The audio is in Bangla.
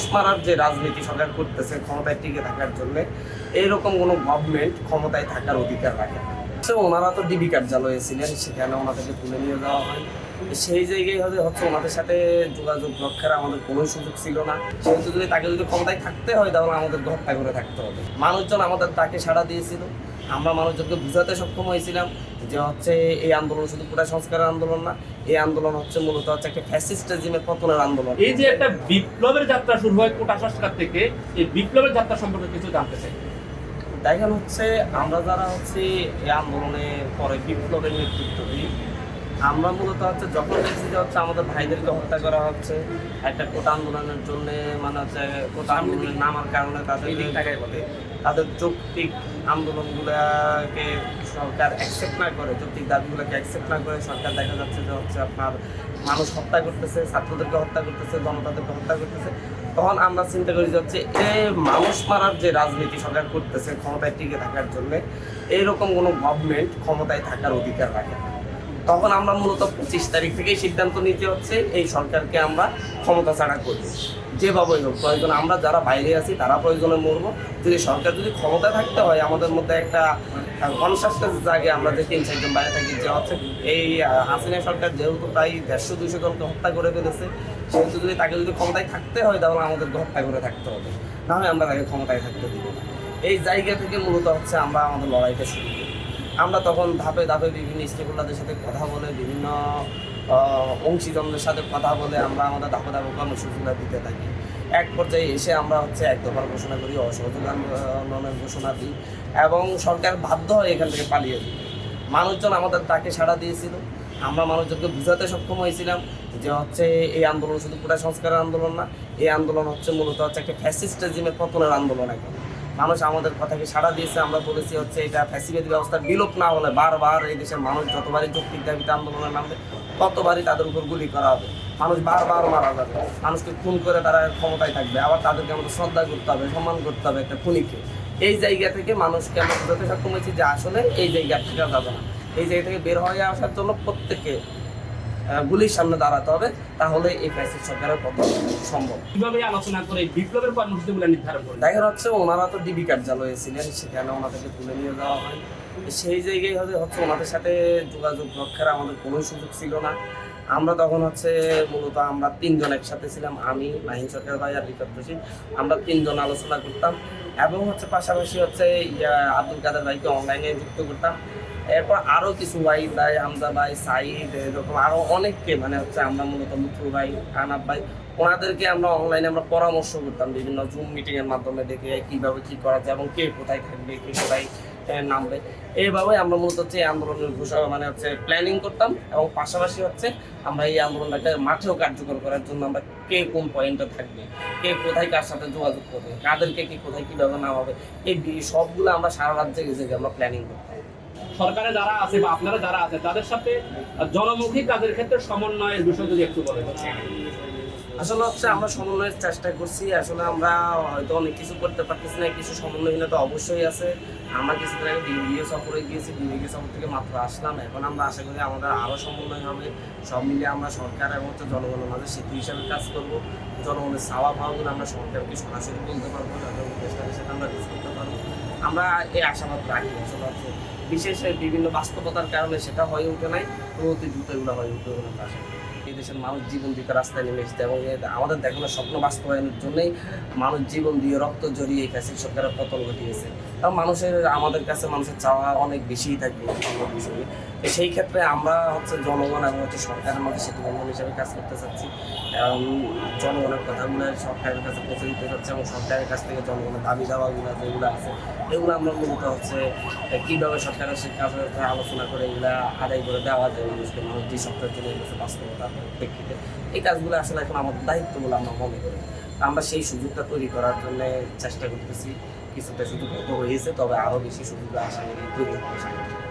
মানুষ মারার যে রাজনীতি সরকার করতেছে, ক্ষমতায় টিকে থাকার জন্য, এইরকম কোনো গভর্নমেন্ট ক্ষমতায় থাকার অধিকার রাখে না। ওনারা তো ডিবি কার্যালয়ে ছিলেন, সেখানে ওনাদেরকে তুলে নিয়ে যাওয়া হয়। সেই জায়গায় হচ্ছে হচ্ছে ওনাদের সাথে যোগাযোগ রক্ষার আমাদের কোনো সুযোগ ছিল না। সেহেতু যদি তাকে যদি ক্ষমতায় থাকতে হয়, তাহলে আমাদের হত্যা করে থাকতে হবে। মানুষজন আমাদের তাকে সাড়া দিয়েছিল। আমরা মানুষজনকে বুঝাতে সক্ষম হয়েছিলাম যে হচ্ছে এই আন্দোলন শুধু পুরা সংস্কারের আন্দোলন না এই আন্দোলন হচ্ছে মূলত হচ্ছে একটা ফ্যাসিস্ট রেজিমের পতনের আন্দোলন। এই যে একটা বিপ্লবের যাত্রা শুরু হয় কোটা সংস্কার থেকে এই বিপ্লবের যাত্রা সম্পর্কে কিছু জানতে চাই। দেখেন হচ্ছে আমরা যারা হচ্ছে এই আন্দোলনে পরে বিপ্লবের নেতৃত্ব দিই আমরা মূলত হচ্ছে যখন দেখছি যে হচ্ছে আমাদের ভাইদেরকে হত্যা করা হচ্ছে একটা কোটা আন্দোলনের জন্য মানে হচ্ছে কোটা আন্দোলনের নামার কারণে তাদের বলে তাদের যৌক্তিক আন্দোলনগুলোকে সরকার অ্যাকসেপ্ট না করে যৌক্তিক দাবিগুলোকে অ্যাকসেপ্ট না করে সরকার দেখা যাচ্ছে যে হচ্ছে আপনার মানুষ হত্যা করতেছে ছাত্রদেরকে হত্যা করতেছে জনতাদেরকে হত্যা করতেছে। তখন আমরা চিন্তা করি যে হচ্ছে এই মানুষ মারার যে রাজনীতি সরকার করতেছে ক্ষমতায় টিকে থাকার জন্য এইরকম কোনো গভর্নমেন্ট ক্ষমতায় থাকার অধিকার রাখে না। তখন আমরা মূলত পঁচিশ তারিখ থেকেই সিদ্ধান্ত নিতে হচ্ছে, এই সরকারকে আমরা ক্ষমতা ছাড়া করব যেভাবেই হোক, প্রয়োজন আমরা যারা বাইরে আছি তারা প্রয়োজনে মরবো। যদি সরকার যদি ক্ষমতা থাকতে হয়, আমাদের মধ্যে একটা কনসাসনেস জাগে, আমরা যে তিন, চারজন বাইরে থাকি, যে হচ্ছে এই হাসিনা সরকার যেহেতু প্রায় দেড়শো, দুইশো জনকে হত্যা করে ফেলেছে, সেহেতু যদি তাকে যদি ক্ষমতায় থাকতে হয়, তাহলে আমাদেরকে হত্যা করে থাকতে হবে। না হয় আমরা তাকে ক্ষমতায় থাকতে দিব এই জায়গা থেকে মূলত হচ্ছে আমরা আমাদের লড়াইটা শুরু করি। আমরা তখন ধাপে ধাপে বিভিন্ন স্টেকহোল্ডারদের সাথে কথা বলে বিভিন্ন আহ, অংশীজনদের সাথে কথা বলে আমরা আমাদের ধাপে ধাপে কর্মসূচিগুলো দিতে থাকি। এক পর্যায়ে এসে আমরা হচ্ছে এক দফার ঘোষণা করি অসহযোগ আন্দোলনের ঘোষণা দিই এবং সরকার বাধ্য হয় এখান থেকে পালিয়ে দিই মানুষজন আমাদের তাকে সাড়া দিয়েছিল। আমরা মানুষজনকে বুঝাতে সক্ষম হয়েছিলাম যে হচ্ছে এই আন্দোলন শুধু পুরা সংস্কারের আন্দোলন না এই আন্দোলন হচ্ছে মূলত হচ্ছে একটা ফ্যাসিস্ট রেজিমের পতনের আন্দোলন এখন। মানুষ আমাদের কথাকে সাড়া দিয়েছে আমরা বলেছি হচ্ছে এটা ফ্যাসিবাদী ব্যবস্থা বিলোপ না হলে বারবার এই দেশের মানুষ যতবারই যৌক্তিক দাবিতে আন্দোলনের নামবে ততবারই তাদের উপর গুলি করা হবে। মানুষ বারবার মারা যাবে। মানুষকে খুন করে তারা ক্ষমতায় থাকবে। আবার তাদেরকে আমাদের শ্রদ্ধা করতে হবে সম্মান করতে হবে একটা খুনিকে। এই জায়গা থেকে মানুষকে আমরা বোঝাতে সক্ষম হয়েছি যে আসলে এই জায়গা থেকে যাবে না। এই জায়গা থেকে বের হয়ে আসার জন্য প্রত্যেককে আহ, গুলির সামনে দাঁড়াতে হবে তাহলে এই ফ্যাসিস্ট সরকারের পতন সম্ভব। কীভাবে আলোচনা করে বিপ্লবের কর্মসূচিগুলো নির্ধারণ করে দেখা যাচ্ছে ওনারা তো ডিবি কার্যালয়ে ছিলেন সেখানে ওনাদেরকে তুলে নিয়ে যাওয়া হয়। সেই জায়গায় হচ্ছে হচ্ছে ওনাদের সাথে যোগাযোগ রক্ষার আমাদের কোনো সুযোগ ছিল না। আমরা তখন হচ্ছে মূলত আমরা তিনজন একসাথে ছিলাম আমি মাহিন সরকার ভাই আর রিফাত রশিদ আমরা তিনজন আলোচনা করতাম এবং হচ্ছে পাশাপাশি হচ্ছে আব্দুল কাদের ভাইকে অনলাইনে যুক্ত করতাম। এরপর আরও কিছু ভাই ভাই হামজা ভাই সাইদ এরকম আরও অনেককে মানে হচ্ছে আমরা মূলত মুথু ভাই, আনাব ভাই, ওনাদেরকে আমরা অনলাইনে আমরা পরামর্শ করতাম বিভিন্ন জুম মিটিং এর মাধ্যমে দেখে কীভাবে কি করা যায় এবং কে কোথায় থাকবে, কে কোথায় নামবে। এইভাবে আমরা মূলত হচ্ছে এই আন্দোলনের ঘোষণা মানে হচ্ছে প্ল্যানিং করতাম এবং পাশাপাশি হচ্ছে আমরা এই আন্দোলনটাকে মাঠেও কার্যকর করার জন্য আমরা কে কোন পয়েন্টে থাকবে, কে কোথায় কার সাথে যোগাযোগ করবে, কাদেরকে কি কোথায় কীভাবে নামাবে, এই সবগুলো আমরা সারা রাজ্যে গেছে আমরা প্ল্যানিং করতাম। সরকারে যারা আছে বা আপনারা যারা আছে, তাদের সাথে জনমুখী কাজের ক্ষেত্রে সমন্বয়ের বিষয় যদি একটু বলেন। আসলে হচ্ছে আমরা সমন্বয়ের চেষ্টা করছি, আসলে আমরা হয়তো অনেক কিছু করতে পারতেছি না, কিছু সমন্বয়হীনতা অবশ্যই আছে। আমরা কিছুদিন আগে বিবিএ সফরে গিয়েছি বিবিএ সফর থেকে মাত্র আসলাম। এখন আমরা আশা করি আমাদের আরও সমন্বয় হবে। সব মিলিয়ে আমরা সরকার এবং হচ্ছে জনগণের মাঝে সেতু হিসাবে কাজ করব। জনগণের চাওয়া পাওয়াগুলো আমরা সরকারকে সরাসরি বলতে পারব, যাদের উপদেষ্টাদের সাথে আমরা রিস করতে পারব। আমরা এই আশাবাদ রাখি, আসলে হচ্ছে বিশেষ বিভিন্ন বাস্তবতার কারণে সেটা হয়ে উঠে নাই তো অতি এগুলো হয়ে উঠবে করি। এই দেশের মানুষ জীবন দিতে রাস্তায় নেমে এসেছে এবং আমাদের দেখানো স্বপ্ন বাস্তবায়নের জন্যই মানুষ জীবন দিয়ে রক্ত জড়িয়ে এই ফ্যাসিল সরকারের পতন ঘটিয়েছে। এবং মানুষের, আমাদের কাছে মানুষের চাওয়া অনেক বেশিই থাকবে তো সেই ক্ষেত্রে আমরা হচ্ছে জনগণ এবং হচ্ছে সরকারের মধ্যে সেতু বন্ধন হিসেবে কাজ করতে চাচ্ছি। এবং জনগণের কথাগুলো সরকারের কাছে পৌঁছে দিতে চাচ্ছি এবং সরকারের কাছ থেকে জনগণের দাবি দাওয়াগুলো যেগুলো আছে, এগুলো আমরা মূলত হচ্ছে কীভাবে সরকারের কাজের আলোচনা করে এগুলা আদায় করে দেওয়া যায় মানুষকে, মানুষ যে সপ্তাহের জন্য বাস্তবতা। প্রেক্ষিতে। এই কাজগুলো আসলে এখন আমাদের দায়িত্ব বলে আমরা মনে করি। আমরা সেই সুযোগটা তৈরি করার জন্য চেষ্টা করতেছি। কিছুটা সুযোগ হয়েছে, তবে আরও বেশি সুযোগ করি তৈরি হবে।